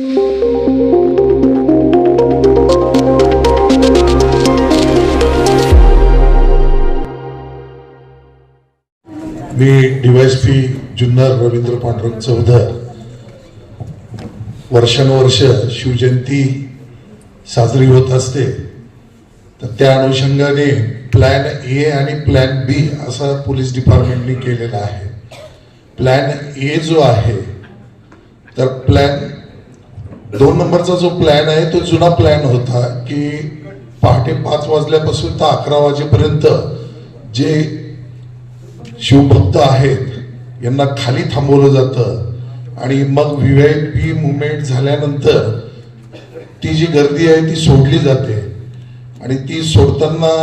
मी DYSP Junnar Ravindra Pandurang Chaudhar. वर्षानुवर्ष शिवजयंती साजरी होत असते. तर त्या अनुषंगाने प्लॅन ए आणि प्लॅन बी असा पोलीस डिपार्टमेंटने केलेला आहे. प्लॅन ए जो आहे तर प्लॅन दोन नंबरचा जो प्लॅन आहे तो जुना प्लॅन होता की पहाटे पाच वाजल्यापासून तर अकरा वाजेपर्यंत जे शिवभक्त आहेत यांना खाली थांबवलं जातं. आणि मग व्ही आय पी मुवमेंट झाल्यानंतर ती जी गर्दी आहे ती सोडली जाते. आणि ती सोडताना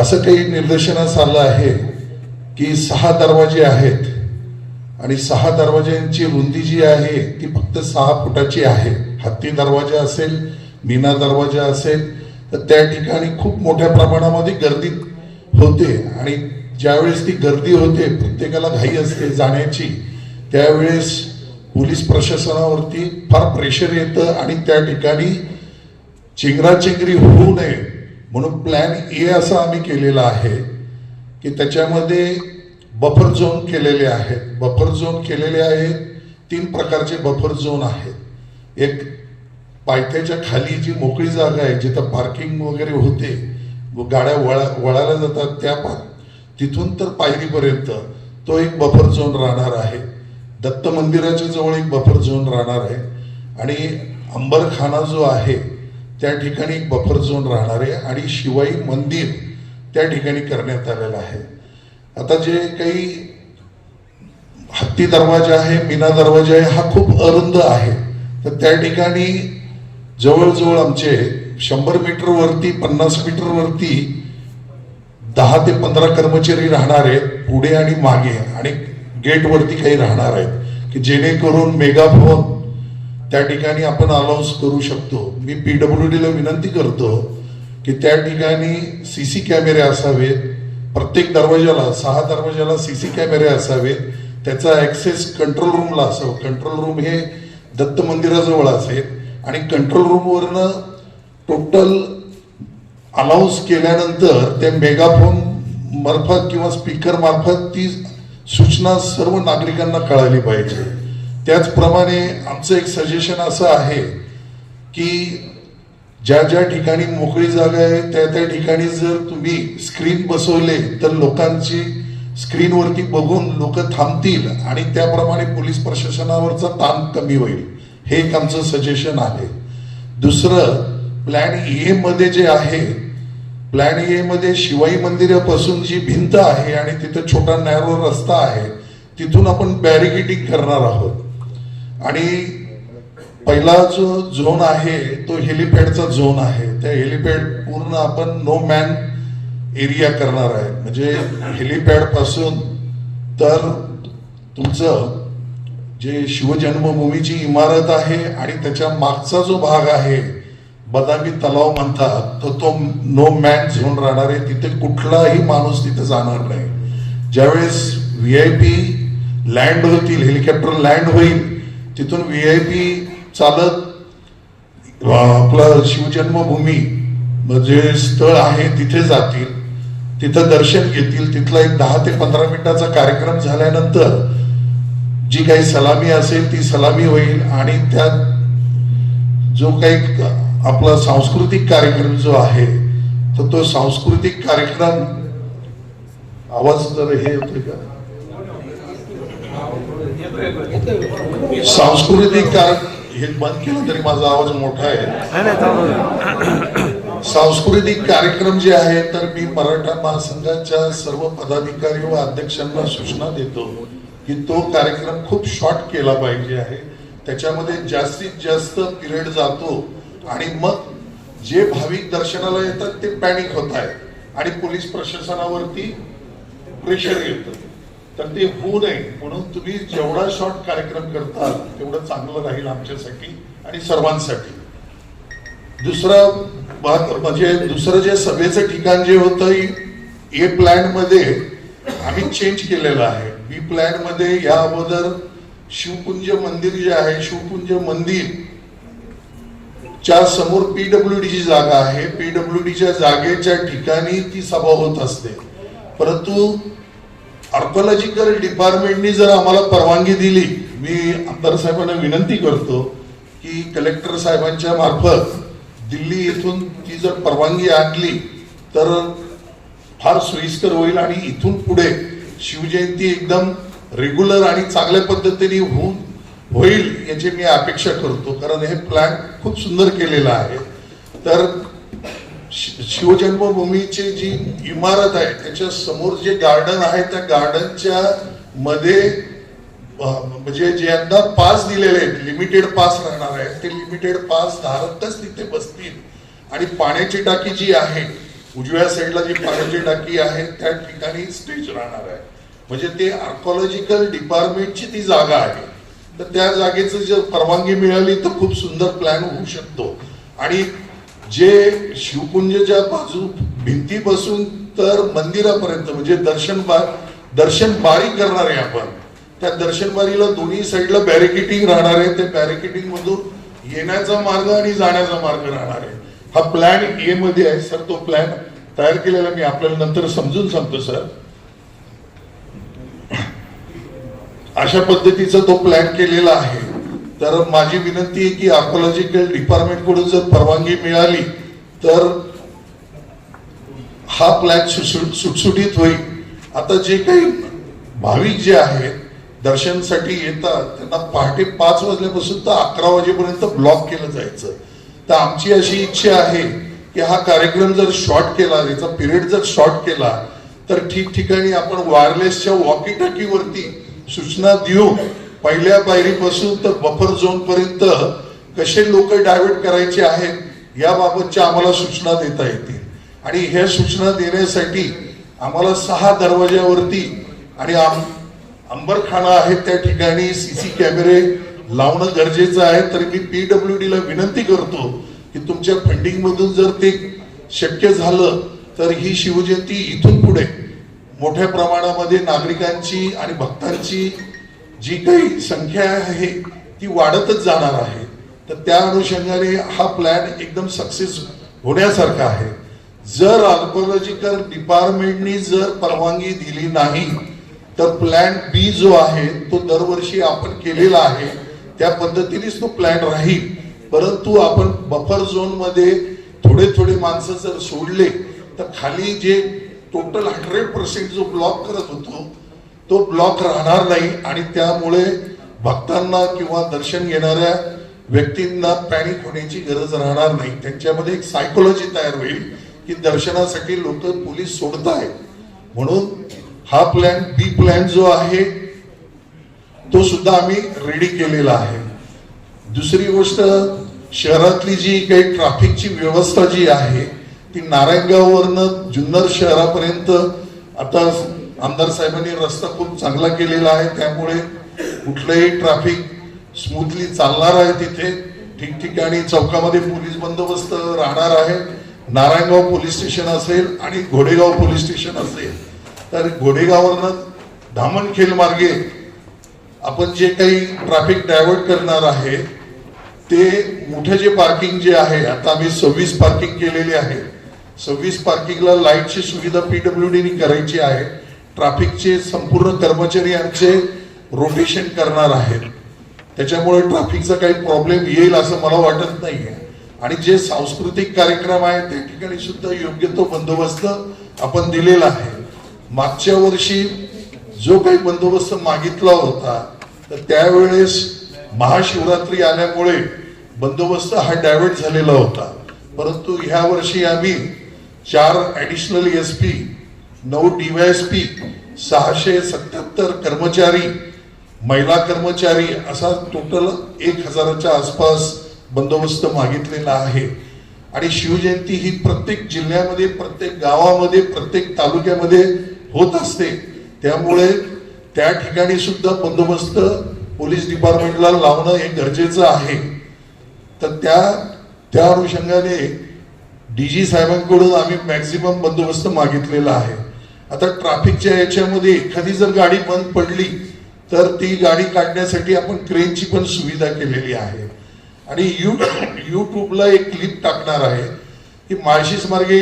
असं काही निदर्शनास आलं आहे की सहा दरवाजे आहेत. आणि सहा दरवाज्यांची रुंदी जी आहे ती फक्त सहा फुटाची आहे. हत्ती दरवाजा असेल मीना दरवाजा असेल तर त्या ठिकाणी खूप मोठ्या प्रमाणामध्ये गर्दी होते. आणि ज्यावेळेस ती गर्दी होते प्रत्येकाला घाई असते जाण्याची त्यावेळेस पोलीस प्रशासनावरती फार प्रेशर येतं आणि त्या ठिकाणी चेंगराचेंगरी होऊ नये म्हणून प्लॅन ए असा आम्ही केलेला आहे की त्याच्यामध्ये बफर झोन केलेले आहेत. बफर झोन केलेले आहेत. तीन प्रकारचे बफर झोन आहेत. एक पायथ्याच्या खाली जी मोकळी जागा आहे जिथं पार्किंग वगैरे होते गाड्या वळा वळायला जातात त्या पा तिथून तर पायरीपर्यंत तो एक बफर झोन राहणार आहे. दत्त मंदिराच्या जवळ एक बफर झोन राहणार आहे. आणि अंबरखाना जो आहे त्या ठिकाणी एक बफर झोन राहणार आहे. आणि शिवाई मंदिर त्या ठिकाणी करण्यात आलेलं आहे. आता जे काही हत्ती दरवाजा आहे बिना दरवाजा आहे हा खूप अरुंद आहे. तर त्या ठिकाणी जवळजवळ आमचे शंभर मीटर वरती पन्नास मीटर वरती दहा ते पंधरा कर्मचारी राहणार आहेत पुढे आणि मागे. आणि गेटवरती काही राहणार आहेत की जेणेकरून मेगाफोन त्या ठिकाणी आपण अनाऊन्स करू शकतो. मी पीडब्ल्यू डीला विनंती करतो की त्या ठिकाणी सी सी कॅमेरे असावेत प्रत्येक दरवाजाला सहा दरवाजाला सी सी कॅमेरे असावेत त्याचा ऍक्सेस कंट्रोल रूमला असावं. कंट्रोल रूम हे दत्त मंदिराजवळ असेल. आणि कंट्रोल रूमवरनं टोटल अनाऊन्स केल्यानंतर त्या मेगाफोन मार्फत किंवा स्पीकर मार्फत ती सूचना सर्व नागरिकांना कळाली पाहिजे. त्याचप्रमाणे आमचं एक सजेशन असं आहे की ज्या ज्या ठिकाणी मोकळी जागा आहे त्या त्या ठिकाणी जर तुम्ही स्क्रीन बसवले तर लोकांची स्क्रीनवरती बघून लोक थांबतील आणि त्याप्रमाणे पोलीस प्रशासनावरचा ताण कमी होईल. हे एक आमचं सजेशन आहे. दुसरं प्लॅन ए मध्ये जे आहे प्लॅन ए मध्ये शिवाई मंदिरापासून जी भिंत आहे आणि तिथं छोटा नॅरो रस्ता आहे तिथून आपण बॅरिकेडिंग करणार आहोत. आणि पहिला जो झोन आहे तो हेलिपॅडचा झोन आहे. त्या हेलिपॅड पूर्ण आपण नो मॅन एरिया करणार आहे. म्हणजे हेलिपॅडपासून तर तुमचं जे शिवजन्मभूमीची इमारत आहे आणि त्याच्या मागचा जो भाग आहे बदामी तलाव म्हणतात तर तो नो मॅन झोन राहणार आहे. तिथे कुठलाही माणूस तिथे जाणार नाही. ज्यावेळेस व्ही आय पी लँड होतील हेलिकॉप्टर लँड होईल तिथून व्ही आय पी चालत आपलं शिवजन्मभूमी म्हणजे स्थळ आहे तिथे जातील. तिथं दर्शन घेतील. तिथला एक दहा ते पंधरा मिनिटाचा कार्यक्रम झाल्यानंतर जी काही सलामी असेल ती सलामी होईल आणि त्यात जो काही आपला सांस्कृतिक कार्यक्रम जो आहे तर तो सांस्कृतिक कार्यक्रम आवाज जर हे होतोय का? सांस्कृतिक कार्यक्रम हे बंद केलं तरी माझा आवाज मोठा आहे. आहे. सांस्कृतिक कार्यक्रम जे आहे तर मी मराठा महासंघाच्या सर्व पदाधिकारी व अध्यक्षांना सूचना देतो की तो कार्यक्रम खूप शॉर्ट केला पाहिजे आहे. त्याच्यामध्ये जास्तीत जास्त पिरियड जातो आणि मग जे भाविक दर्शनाला येतात ते पॅनिक होत आहेत आणि पोलीस प्रशासनावरती प्रेशर येतं. तर ते होऊ नये. म्हणून तुम्ही जेवढा शॉर्ट कार्यक्रम करताल तेवढं चांगलं राहील आमच्यासाठी आणि सर्वांसाठी. दुसरं म्हणजे दुसरं जे सभेचं ठिकाण जे होतं ए प्लॅनमध्ये आम्ही चेंज केलेलं आहे. बी प्लॅनमध्ये या अगोदर शिवकुंज मंदिर जे आहे शिवकुंज मंदिर च्या समोर पीडब्ल्यू ची जागा आहे. पीडब्ल्यू डीच्या जागेच्या ठिकाणी ती सभा होत असते. परंतु आर्कोलॉजिकल डिपार्टमेंटनी जर आम्हाला परवानगी दिली मी आमदार साहेबांना विनंती करतो की कलेक्टर साहेबांच्या मार्फत दिल्ली येथून ती जर परवानगी आणली तर फार सोयीस्कर होईल आणि इथून पुढे शिवजयंती एकदम रेग्युलर आणि चांगल्या पद्धतीने होऊन होईल याची मी अपेक्षा करतो. कारण हे प्लॅन खूप सुंदर केलेलं आहे. तर शिवजन्मभूमीची जी इमारत आहे त्याच्यासमोर जे गार्डन आहे त्या गार्डनच्या मध्ये म्हणजे ज्यांना पास दिलेले आहेत लिमिटेड पास राहणार आहे ते लिमिटेड पास धारकच तिथे बसतील. आणि पाण्याची टाकी जी आहे उजव्या साईडला जी पाण्याची टाकी आहे त्या ठिकाणी स्टेज राहणार आहे. म्हणजे ते आर्कॉलॉजिकल डिपार्टमेंटची ती जागा आहे. तर त्या जागेचं जर परवानगी मिळाली तर खूप सुंदर प्लॅन होऊ शकतो. आणि जे शिवकुंजच्या बाजू भिंतीपासून तर मंदिरापर्यंत म्हणजे दर्शन बा दर्शन बारी करणार आहे आपण त्या दर्शन बारीला दोन्ही साईडला बॅरिकेटिंग राहणार आहे. त्या बॅरिकेटिंग मधून येण्याचा मार्ग आणि जाण्याचा मार्ग राहणार आहे. हा प्लॅन ए मध्ये आहे. सर तो प्लॅन तयार केलेला मी आपल्याला नंतर समजून सांगतो सर. अशा पद्धतीचा तो प्लॅन केलेला आहे. तर माझी विनंती आहे की आर्कोलॉजिकल डिपार्टमेंटकडून जर परवानगी मिळाली तर हा प्लॅन सुटसुटीत होईल. आता जे काही भाविक जे आहेत दर्शनसाठी येतात त्यांना पहाटे पाच वाजल्यापासून तर अकरा वाजेपर्यंत ब्लॉक केलं जायचं. तर आमची अशी इच्छा आहे की हा कार्यक्रम जर शॉर्ट केला याचा पिरियड जर शॉर्ट केला तर ठिकठिकाणी आपण वायरलेसच्या वॉकी टाकीवरती सूचना देऊ पहिल्या पायरीपासून तर बफर झोन पर्यंत कसे लोक डायव्हर्ट करायचे आहेत याबाबतच्या आम्हाला सूचना देता येतील. आणि ह्या सूचना देण्यासाठी आम्हाला सहा दरवाज्यावरती आणि आम अंबरखाना आहे त्या ठिकाणी सीसी कॅमेरे लावणं गरजेचं आहे. तर मी पीडब्ल्यू डीला विनंती करतो की तुमच्या फंडिंग मधून जर ते शक्य झालं तर ही शिवजयंती इथून पुढे मोठ्या प्रमाणामध्ये नागरिकांची आणि भक्तांची जी काही संख्या आहे ती वाढतच जाणार आहे. तर त्या अनुषंगाने हा प्लॅन एकदम सक्सेस होण्यासारखा आहे. जर आर्कोलॉजिकल डिपार्टमेंटनी जर परवानगी दिली नाही तर प्लॅन बी जो आहे तो दरवर्षी आपण केलेला आहे. त्या पद्धतीनेच तो प्लॅन राहील. परंतु आपण बफर झोनमध्ये थोडे थोडे माणसं जर सोडले तर खाली जे टोटल हंड्रेड पर्सेंट जो ब्लॉक करत होतो तो ब्लॉक राहणार नाही आणि त्यामुळे भक्तांना किंवा दर्शन घेणाऱ्या व्यक्तींना पॅनिक होण्याची गरज राहणार नाही. त्यांच्यामध्ये एक सायकोलॉजी तयार होईल की दर्शनासाठी लोक पोलीस सोडत आहेत म्हणून हा प्लॅन बी प्लॅन जो आहे तो सुद्धा आम्ही रेडी केलेला आहे. दुसरी गोष्ट शहरातली जी काही ट्रॅफिकची व्यवस्था जी आहे ती नारायणगाववरनं जुन्नर शहरापर्यंत आता आमदार साहेबांनी रस्ता खूप चांगला केलेला आहे त्यामुळे कुठलंही ट्रॅफिक स्मूथली चालणार आहे तिथे. ठिकठिकाणी चौकामध्ये पोलीस बंदोबस्त राहणार आहे. नारायणगाव पोलीस स्टेशन असेल आणि घोडेगाव पोलीस स्टेशन असेल. तर घोडेगाववरनं धामणखेल मार्गे आपण जे काही ट्रॅफिक डायव्हर्ट करणार आहे ते मोठे जे पार्किंग जे आहे आता आम्ही सव्वीस पार्किंग केलेली आहे. सव्वीस पार्किंगला लाईटची सुविधा पीडब्ल्यू डीने करायची आहे. ट्रॅफिकचे संपूर्ण कर्मचारी आमचे रोटेशन करणार आहेत. त्याच्यामुळे ट्रॅफिकचा काही प्रॉब्लेम येईल असं मला वाटत नाहीये. आणि जे सांस्कृतिक कार्यक्रम आहे त्या ठिकाणी सुद्धा योग्य तो बंदोबस्त आपण दिलेला आहे. मागच्या वर्षी जो काही बंदोबस्त मागितला होता तर त्यावेळेस महाशिवरात्री आल्यामुळे बंदोबस्त हा डायव्हर्ट झालेला होता. परंतु ह्या वर्षी आम्ही चार ऍडिशनल एस पी नऊ डीवायएसपी सहाशे सत्याहत्तर कर्मचारी महिला कर्मचारी असा टोटल एक हजाराच्या आसपास बंदोबस्त मागितलेला आहे. आणि शिवजयंती ही प्रत्येक जिल्ह्यामध्ये प्रत्येक गावामध्ये प्रत्येक तालुक्यामध्ये होत असते. त्यामुळे त्या ठिकाणी सुद्धा बंदोबस्त पोलीस डिपार्टमेंटला लावणं हे गरजेचं आहे. तर त्या त्या अनुषंगाने डी जी साहेबांकडून आम्ही मॅक्झिमम बंदोबस्त मागितलेला आहे. आता ट्रॅफिकच्या याच्यामध्ये एखादी जर गाडी बंद पडली तर ती गाडी काढण्यासाठी आपण क्रेनची पण सुविधा केलेली आहे. आणि यू यूट्यूबला एक क्लिप टाकणार आहे की माळशीस मार्गे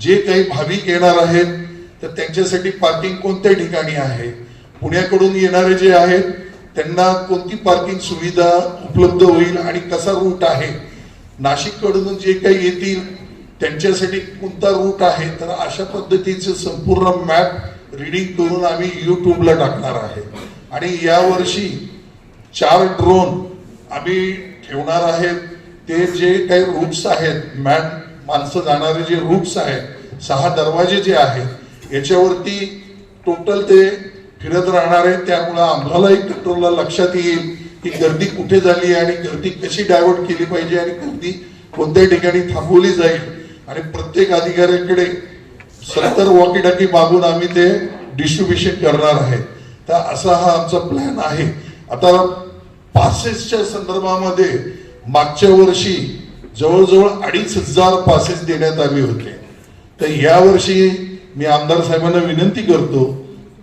जे काही भाविक येणार आहेत तर त्यांच्यासाठी पार्किंग कोणत्या ठिकाणी आहे? पुण्याकडून येणारे जे आहेत त्यांना कोणती पार्किंग सुविधा उपलब्ध होईल आणि कसा रूट आहे? नाशिककडून जे काही येतील त्यांच्यासाठी कोणता रूट आहे तर अशा पद्धतीचं संपूर्ण मॅप रिडिंग करून आम्ही युट्यूबला टाकणार आहे. आणि यावर्षी चार ड्रोन आम्ही ठेवणार आहेत. ते जे काही रूट्स आहेत मॅन माणसं जाणारे जे रूट्स आहेत सहा दरवाजे जे आहेत याच्यावरती टोटल ते फिरत राहणार आहे त्यामुळं आम्हालाही कंट्रोलला लक्षात येईल की गर्दी कुठे झाली आणि गर्दी कशी डायव्हर्ट केली पाहिजे आणि गर्दी कोणत्या ठिकाणी थांबवली जाईल. आणि प्रत्येक अधिकाऱ्याकडे सत्तर वॉकी टाकी मागून आम्ही ते डिस्ट्रीब्युशन करणार आहे तर असा हा आमचा प्लॅन आहे. आता पासेसच्या संदर्भामध्ये मागच्या वर्षी जवळजवळ अडीच हजार पासेस देण्यात आले होते. तर या वर्षी मी आमदार साहेबांना विनंती करतो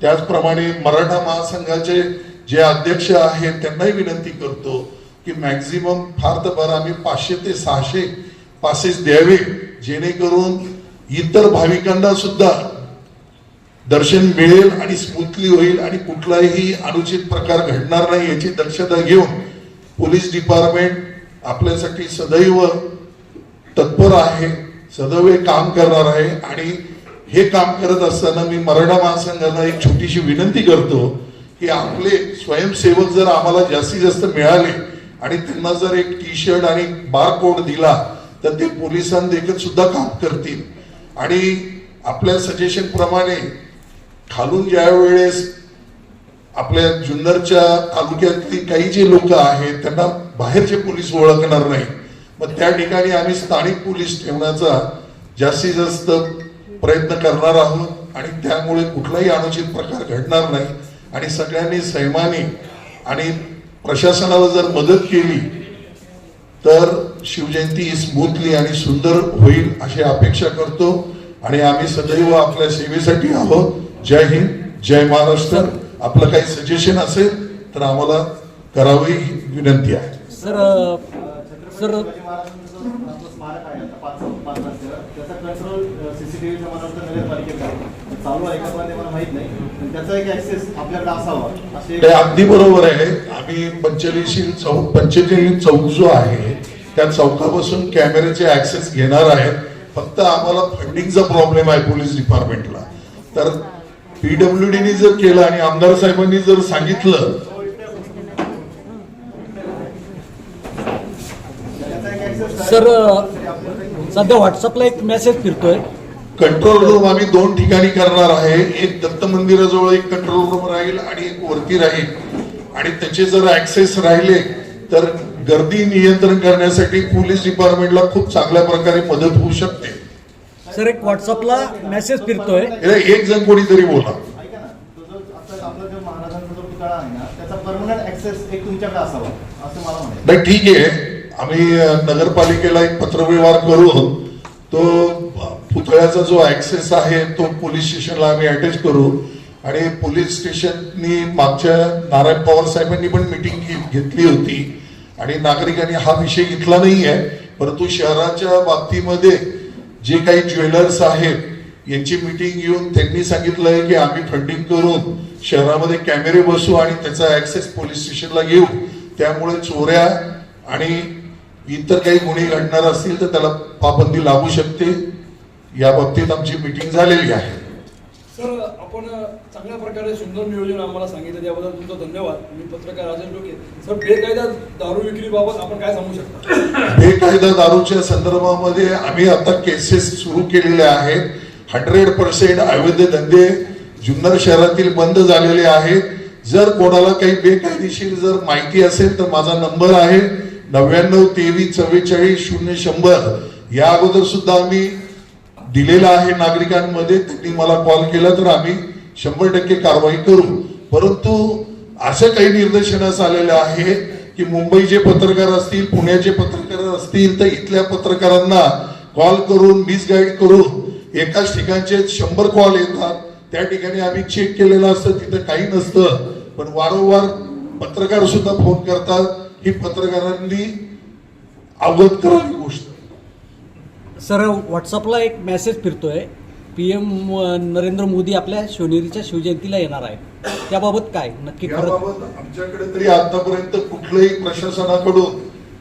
त्याचप्रमाणे मराठा महासंघाचे जे अध्यक्ष आहेत त्यांनाही विनंती करतो की मॅक्झिमम फार तर बरं आम्ही पाचशे ते सहाशे पासेस द्यावे जेणेकरून इतर भाविकांना सुद्धा दर्शन मिळेल आणि स्मूथली होईल आणि कुठलाही अनुचित प्रकार घडणार नाही याची दक्षता घेऊन पोलीस डिपार्टमेंट आपल्यासाठी सदैव तत्पर आहे सदैव काम करणार आहे आणि हे काम करत असताना मी मराठा महासंघाला एक छोटीशी विनंती करतो की आपले स्वयंसेवक जर आम्हाला जास्तीत जास्त मिळाले आणि त्यांना जर एक टी शर्ट आणि बार कोड दिला तर ते पोलिसांदेखील सुद्धा काम करतील. आणि आपल्या सजेशन प्रमाणे खालून ज्या वेळेस आपल्या जुन्नरच्या तालुक्यातली काही जे लोक आहेत त्यांना बाहेरचे पोलीस ओळखणार नाही. मग त्या ठिकाणी आम्ही स्थानिक पोलीस ठेवण्याचा जास्तीत जास्त प्रयत्न करणार आहोत आणि त्यामुळे कुठलाही अनुचित प्रकार घडणार नाही. आणि सगळ्यांनी सैमाने आणि प्रशासनाला जर मदत केली तर शिवजयंती स्मूथली आणि सुंदर होईल अशी अपेक्षा करतो. आणि आम्ही सदैव आपल्या सेवेसाठी आहोत. जय हिंद जय महाराष्ट्र. आपलं काही सजेशन असेल तर आम्हाला करावी ही विनंती आहे. सर सर ते अगदी बरोबर आहे. आम्ही पंचलीशी चौक पंचलीशी चौक जो आहे त्या चौकापासून कॅमेऱ्याचे ऍक्सेस घेणार आहे फक्त आम्हाला फंडिंगचा प्रॉब्लेम आहे पोलीस डिपार्टमेंटला तर पीडब्ल्यूडीने जर केलं आणि आमदार साहेबांनी जर सांगितलं सर सध्या व्हॉट्सअपला एक मेसेज फिरतोय. कंट्रोल रूम आम्ही दोन ठिकाणी करणार आहे. एक दत्त मंदिराजवळ एक कंट्रोल रूम राहील आणि एक वरती राहील. आणि त्याचे जर ऍक्सेस राहिले तर गर्दी नियंत्रण करण्यासाठी पोलीस डिपार्टमेंटला खूप चांगल्या प्रकारे मदत होऊ शकते. सर एक व्हॉट्सअपला मेसेज फिरतोय. हे एक जण कोणीतरी बोला. ऐका ना तो जो आता आपला जो महाराजांचा जो पुतळा आहे ना त्याचा परमनंट ऍक्सेस एक तुमच्याकडे असावा असं मला म्हणायचं. नाही ठीक आहे. आम्ही नगरपालिकेला एक पत्रव्यवहार करून तो पुतळ्याचा जो ऍक्सेस आहे तो पोलीस स्टेशनला आम्ही अटॅच करू. आणि पोलीस स्टेशननी मागच्या नारायण पवार साहेबांनी पण मिटिंग घेतली होती. आणि नागरिकांनी हा विषय घेतला नाही आहे परंतु शहराच्या बाबतीमध्ये जे काही ज्वेलर्स आहेत यांची मिटिंग घेऊन त्यांनी सांगितलंय की आम्ही फंडिंग करून शहरामध्ये कॅमेरे बसू आणि त्याचा ऍक्सेस पोलीस स्टेशनला घेऊ. त्यामुळे चोऱ्या आणि इतर काही गुन्हे घडणार असतील तर त्याला पाबंदी लागू शकते. या बाबतीत आमची मिटिंग झालेली आहे. सर आपण चांगल्या प्रकारे सुंदर नियोजन आम्हाला सांगितलं त्याबद्दल तुमचा धन्यवाद. मी पत्रकार राजेश डोके. सर बेकायदा दारू विक्रीबाबत आपण काय सांगू शकता? बेकायदा दारूच्या संदर्भामध्ये आम्ही आता केसेस सुरू केलेल्या आहेत. हंड्रेड पर्सेंट अवैध धंदे जुन्नर शहरातील बंद झालेले आहेत. जर कोणाला काही बेकायदेशीर जर माहिती असेल तर माझा नंबर आहे नव्याण्णव तेवीस चव्वेचाळीस शून्य शंभर. या अगोदर सुद्धा आम्ही दिलेला आहे नागरिकांमध्ये त्यांनी मला कॉल केला तर आम्ही शंभर टक्के कारवाई करू. परंतु अशा काही निर्देशनास आलेल्या आहे की मुंबईचे पत्रकार असतील पुण्याचे पत्रकार असतील तर इथल्या पत्रकारांना कॉल करून मिसगाईड करून एकाच ठिकाणचे शंभर कॉल येतात. त्या ठिकाणी आम्ही चेक केलेलं असतं तिथं काही नसतं. पण वारंवार पत्रकार सुद्धा फोन करतात. ही पत्रकारांनी अवगत करावी गोष्ट. सर व्हॉट्सअपला एक मेसेज फिरतोय. पी एम नरेंद्र मोदी आपल्या शिवनेरीच्या शिवजयंतीला येणार आहे त्याबाबत काय? नक्की याबाबत आमच्याकडे तरी आतापर्यंत कुठल्याही प्रशासनाकडून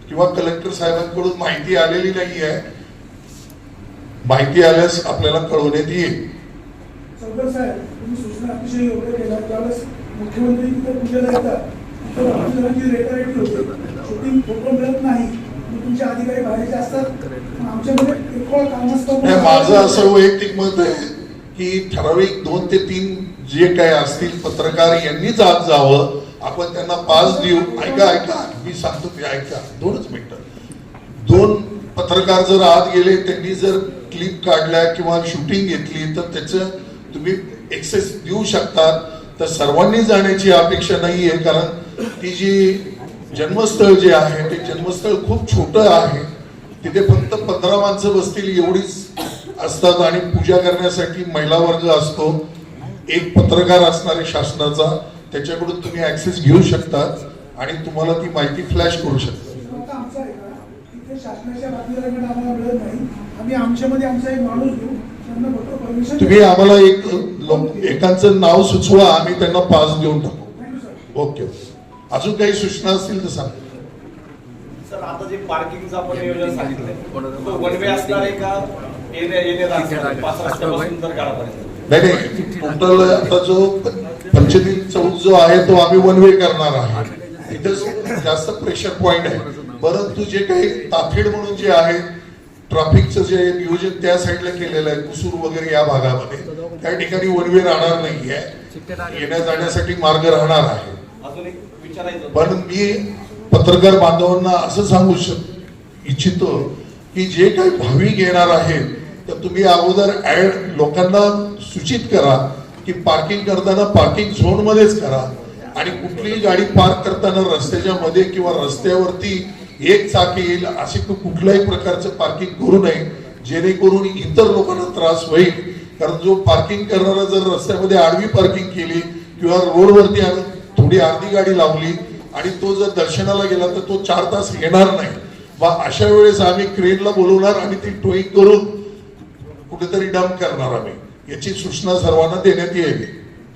किंवा कलेक्टर साहेबांकडून माहिती आलेली नाही आहे. माहिती आल्यास आपल्याला कळवण्यात येईल. चौधरी साहेब तुम्ही सूचना अतिशय योग्य केल्या. त्यावेळेस मुख्यमंत्री तिथे पूजेला येतात तिथे ऑफिसरांची रेटारेटी होते. शूटिंग फोटो मिळत नाही. मग तुमचे अधिकारी बाहेरचे असतात. आमच्याकडे नाही, माझं असं वैयक्तिक मत आहे की ठराविक दोन ते तीन जे काय असतील पत्रकार यांनीच आज जावं. आपण त्यांना पास देऊ. ऐका ऐका. मी सांगतो ते ऐका. दोनच मिनिटं. दोन पत्रकार जर आत गेले त्यांनी जर क्लिप काढल्या किंवा शूटिंग घेतली तर त्याचं तुम्ही एक्सेस देऊ शकतात. तर सर्वांनी जाण्याची अपेक्षा नाही आहे कारण ती जी जन्मस्थळ जे आहे जन्मस्थळ खूप छोटं आहे. तिथे फक्त पंधरा माणसं बसतील एवढीच असतात आणि पूजा करण्यासाठी महिला वर्ग असतो. एक पत्रकार असणारे शासनाचा त्याच्याकडून तुम्ही ऍक्सेस घेऊ शकता आणि तुम्हाला ती माहिती फ्लॅश करू शकता तुम्ही आम्हाला एक एकांचं नाव सुचवा आम्ही त्यांना पास देऊन टाकू. ओके. अजून काही सूचना असतील तर सांगा. सर आता जे पार्किंगचं आपण नियोजन सांगितलंय. तो वन वे असणार आहे का? पाच रस्त्यापासून तर नाही नाही. टोटल आता जो पंचतीन चौक जो आहे तो आम्ही वन वे करणार आहे. इथं जास्त प्रेशर पॉइंट आहे. परंतु जे काही ताफेड म्हणून जे आहे ट्रॅफिकचं जे नियोजन त्या साईडला केलेलं आहे कुसूर वगैरे या भागामध्ये त्या ठिकाणी वन वे राहणार नाहीये. येण्या जाण्यासाठी मार्ग राहणार आहे. अजून एक विचारायचं होतं. पण मी पत्रकार बांधवांना असं सांगू शक इच्छितो की जे काही भाविक येणार आहेत तर तुम्ही अगोदर ऍड लोकांना सूचित करा की पार्किंग करताना पार्किंग झोन मध्येच करा. आणि कुठलीही गाडी पार्क करताना रस्त्याच्या मध्ये किंवा रस्त्यावरती एक चाक येईल असे कुठल्याही प्रकारचं पार्किंग करू नये. जेणेकरून इतर लोकांना त्रास होईल. कारण जो पार्किंग करणारा जर रस्त्यामध्ये आडवी पार्किंग केली किंवा रोडवरती आणून थोडी अर्धी गाडी लावली आणि तो जर दर्शनाला गेला तर तो चार तास येणार नाही. मग अशा वेळेस आम्ही क्रेनला बोलवणार आणि ती टोईंग करून कुठेतरी डंप करणार आम्ही. याची सूचना सर्वांना देण्यात येईल.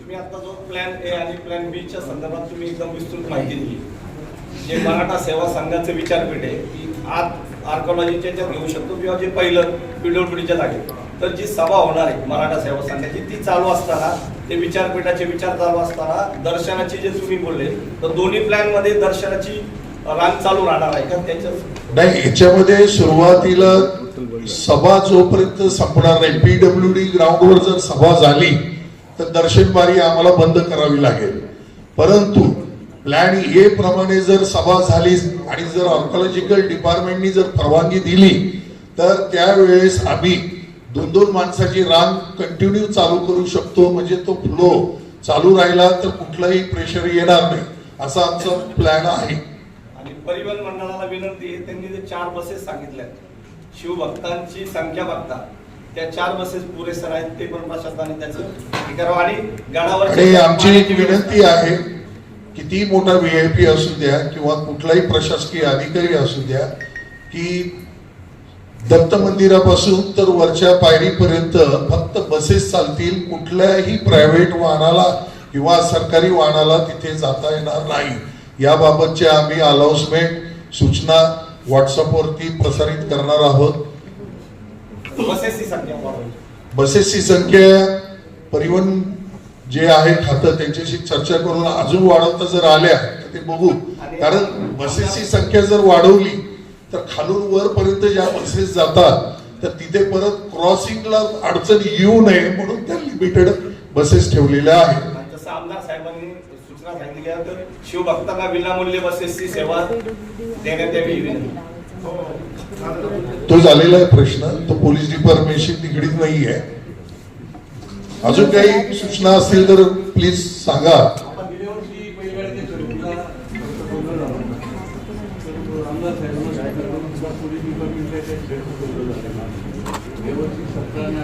तुम्ही आता जो प्लॅन ए आणि प्लॅन बी च्या संदर्भात तुम्ही एकदम विस्तृत माहिती दिली. जे मराठा सेवा संघाचं विचारपीठ आहे की आत आर्कोलॉजीच्या याच्यात घेऊ शकतो किंवा जे पहिलं पीडब्ल्यूडीच्या जागे तर जी सभा होणार आहे मराठा सेवा संघाची ती चालू असताना ते विचारपीठाचे विचार चालू असताना दर्शनाची जे तुम्ही बोलले तर दोन्ही प्लॅनमध्ये दर्शनाची रांग चालू राहणार आहे का? त्याच्यात नाही याच्यामध्ये सुरुवातीला सभा जोपर्यंत संपणार नाही पीडब्ल्यू डी ग्राउंडवर जर सभा झाली तर दर्शनबारी आम्हाला बंद करावी लागेल. परंतु प्लॅन ए प्रमाणे जर सभा झाली आणि जर ऑर्कोलॉजिकल डिपार्टमेंटनी जर परवानगी दिली तर त्यावेळेस आम्ही दोन दोन माणसाची रांग कंटिन्यू चालू करू शकतो म्हणजे तो फ्लो चालू राहिला तर कुठलाही प्रेशर येणार नाही असा आमचा प्लॅन आहे. आणि परिवहन मंडळाला विनंती आहे त्यांनी जे चार बसेस सांगितल्या शिवभक्तांची संख्या बघता त्या चार बसेस पुरेसर आहेत ते पण प्रशासनाने त्याचं हे करावं. आणि गडावर आमची एक विनंती आहे किती मोठा व्हीआयपी असू द्या किंवा कुठलाही प्रशासकीय अधिकारी असू द्या की दत्त मंदिरापासून तर वरच्या पायरीपर्यंत फक्त बसेस चालतील. कुठल्याही प्रायव्हेट वाहनाला किंवा सरकारी वाहनाला तिथे जाता येणार नाही. याबाबतचे आम्ही अनाउन्समेंट सूचना व्हॉट्सअपवरती प्रसारित करणार आहोत. बसेसची संख्या वाढवायची बसेसची संख्या परिवहन जे आहे खातं त्यांच्याशी चर्चा करून अजून वाढवता जर आल्या तर ते बघू. कारण बसेसची संख्या जर वाढवली तर खालून वरपर्यंत ज्या बसेस जातात तर तिथे परत क्रॉसिंगला अडचण येऊ नये म्हणून त्या लिमिटेड बसेस ठेवलेल्या आहेत. आणि जसं आमदार साहेबांनी सूचना शिवभक्तांना विनामूल्य बसेसची सेवा देण्यात यावी. ही. तो झालेला आहे प्रश्न. तो पोलीस डिपार्टमेंटशी निगडीत नाही आहे अजून काही सूचना असतील तर प्लीज सांगा.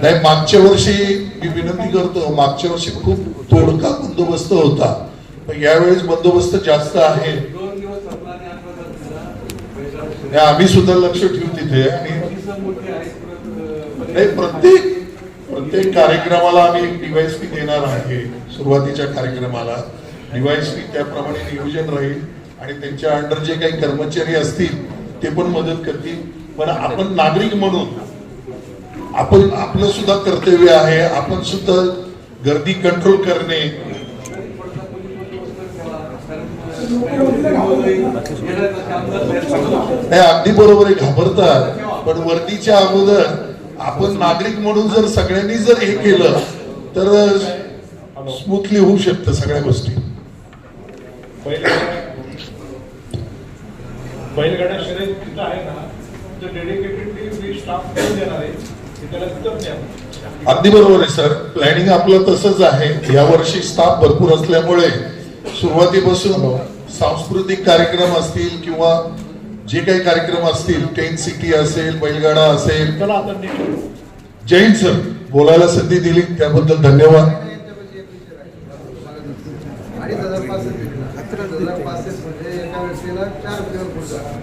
नाही मागच्या वर्षी मी विनंती करतो मागच्या वर्षी खूप तोडका बंदोबस्त होता. पण यावेळेस बंदोबस्त जास्त आहे. आम्ही सुद्धा लक्ष ठेवू तिथे आणि नाही प्रत्येक प्रत्येक कार्यक्रमाला आम्ही एक डीवायसपी देणार आहे सुरुवातीच्या कार्यक्रमाला. डीवायसपी त्याप्रमाणे नियोजन राहील आणि त्यांच्या अंडर जे काही कर्मचारी असतील ते पण मदत करतील. पण आपण नागरिक म्हणून आपण आपलं सुद्धा कर्तव्य आहे आपण सुद्धा गर्दी कंट्रोल करणे. नाही अगदी बरोबर आहे घाबरतात. पण वर्दीच्या अगोदर आपण नागरिक म्हणून जर सगळ्यांनी जर हे केलं तर स्मूथली होऊ शकतं सगळ्या गोष्टी. बैलगाड्या शर्यत आहे ना डेडिकेटेड स्टाफ देणार आहे. अगदी बरोबर आहे सर. प्लॅनिंग आपलं तसंच आहे. यावर्षी स्टाफ भरपूर असल्यामुळे सुरुवातीपासून सांस्कृतिक कार्यक्रम असतील किंवा जे काही कार्यक्रम असतील टेन सिटी असेल बैलगाडा असेल. जैन सर बोलायला संधी दिली. त्याबद्दल धन्यवाद अडीच हजार पासेस अडीच हजार पासेस म्हणजे एका व्यक्तीला चार स्क्वेअर फूट जागा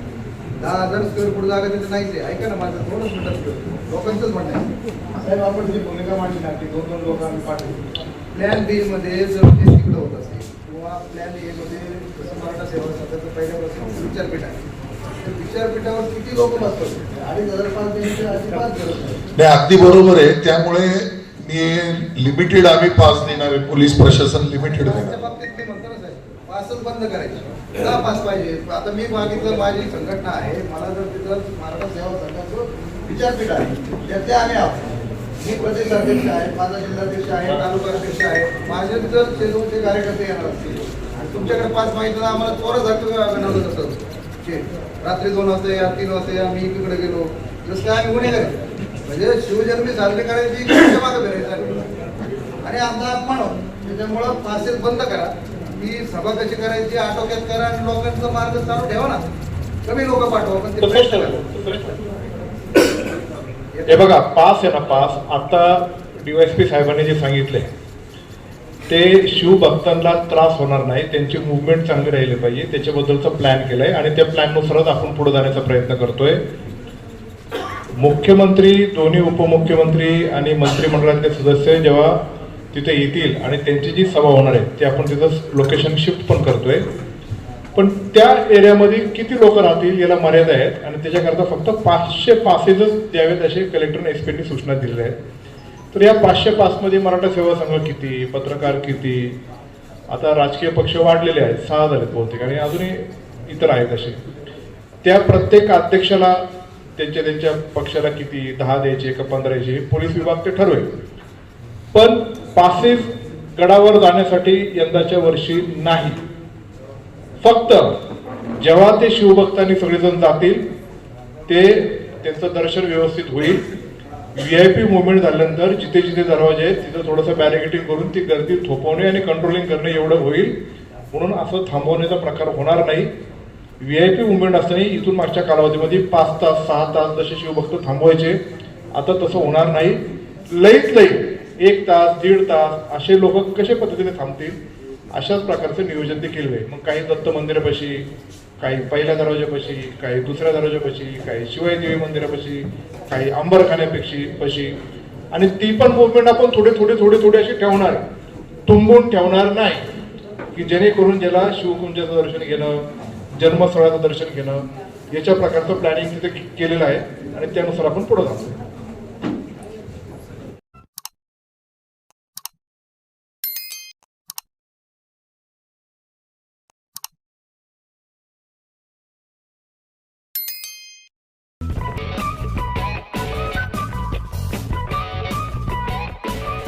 दहा हजार स्क्वेअर फूट जागा तिथे नाहीच आहे ऐका ना माझं थोडंच मिनिटात लोकांचंच म्हणणं आहे. साहेब आपण जी भूमिका मांडली ना की दोन दोन लोक आम्ही पाठवू प्लॅन बी मध्ये जर ते तिकडं होत असेल किंवा प्लॅन ए मध्ये जसं मराठा सेवा सध्याचं पहिल्यापासून विचारपीठ आहे तर विचारपीठावर किती लोक बसतात? अडीच हजार पाच देण्याची अजिबात गरज नाही नाही अगदी बरोबर आहे. त्यामुळे मी लिमिटेड आम्ही पास देणार आहे. पोलीस प्रशासन लिमिटेड देणार बाबतीत मी म्हणतो ना साहेब पासच बंद करायचे. का पास पाहिजे. आता मी मागितलं माझी संघटना आहे मला जर तिथं मराठा सेवा संघाचं विचारपीठ आहे त्याचे आम्ही आहोत. मी प्रदेश अध्यक्ष आहे माझा जिल्हाध्यक्ष आहे तालुका अध्यक्ष आहे. माझे जर शेजूचे कार्यकर्ते येणार असतील. आणि तुमच्याकडे पास माहिती तर आम्हाला चोरासारखं बनवलं तसं रात्री दोन वाजता या तीन वाजता या मी इकडे गेलो. जसं काय आम्ही गुन्हेगार आहे. म्हणजे शिवजन्मी साजरी करायची त्याच्या मागं फिरायचं आणि आमचा अपमान होतो. त्याच्यामुळं पासेस बंद करा. ही सभा कशी करायची आटोक्यात करा आणि लोकांचा मार्ग चालू ठेवा ना कमी लोक पाठवा पण ते प्रयत्न करा. ठेवा. हे बघा पास आहे ना पास आता डीवायसपी साहेबांनी जे सांगितले ते शिवभक्तांना त्रास होणार नाही त्यांची मुवमेंट चांगली राहिली पाहिजे त्याच्याबद्दलचा प्लॅन केलाय आणि त्या प्लॅननुसारच आपण पुढे जाण्याचा प्रयत्न करतोय मुख्यमंत्री दोन्ही उपमुख्यमंत्री आणि मंत्रिमंडळातले सदस्य जेव्हा तिथे येतील आणि त्यांची जी सभा होणार आहे ते आपण तिथं लोकेशन शिफ्ट पण करतोय. पण त्या एरियामध्ये किती लोक राहतील याला मर्यादा आहेत आणि त्याच्याकरता फक्त पाचशे पासेसच द्यावेत असे कलेक्टरने एसपीनी सूचना दिलेल्या आहेत. तर या पाचशे पासमध्ये मराठा सेवा संघ किती पत्रकार किती? आता राजकीय पक्ष वाढलेले आहेत सहा झालेत बहुतेक आणि अजूनही इतर आहेत असे. त्या प्रत्येक अध्यक्षाला त्यांच्या त्यांच्या पक्षाला किती? दहा द्यायचे का पंधरा द्यायचे हे पोलीस विभाग ते ठरवेल. पण पासेस गडावर जाण्यासाठी यंदाच्या वर्षी नाही. फक्त जेव्हा ते शिवभक्तांनी सगळेजण जातील ते त्यांचं दर्शन व्यवस्थित होईल. व्ही आय पी मुवमेंट झाल्यानंतर जिथे जिथे दरवाजे आहेत तिथं थोडंसं बॅरिकेटिंग करून ती गर्दी थोपवणे आणि कंट्रोलिंग करणे एवढं होईल. म्हणून असं थांबवण्याचा प्रकार होणार नाही. व्ही आय पी मुवमेंट असताना इथून मागच्या कालावधीमध्ये पाच तास सहा तास जसे शिवभक्त थांबवायचे आता तसं होणार नाही. लईत लई एक तास दीड तास असे लोक कशा पद्धतीने थांबतील? अशाच प्रकारचं नियोजन ते केलेलं आहे मग काही दत्त मंदिरापाशी काही पहिल्या दरवाजापाशी काही दुसऱ्या दरवाजापाशी काही शिवायदेवी मंदिरापाशी काही अंबरखान्यापेक्षी पशी आणि ती पण मुवमेंट आपण थोडे थोडे थोडे थोडे असे ठेवणार. तुंबून ठेवणार नाही. की जेणेकरून ज्याला शिवकुंजाचं दर्शन घेणं जन्मस्थळाचं दर्शन घेणं याच्या प्रकारचं प्लॅनिंग तिथे केलेलं आहे. आणि त्यानुसार आपण पुढे जातो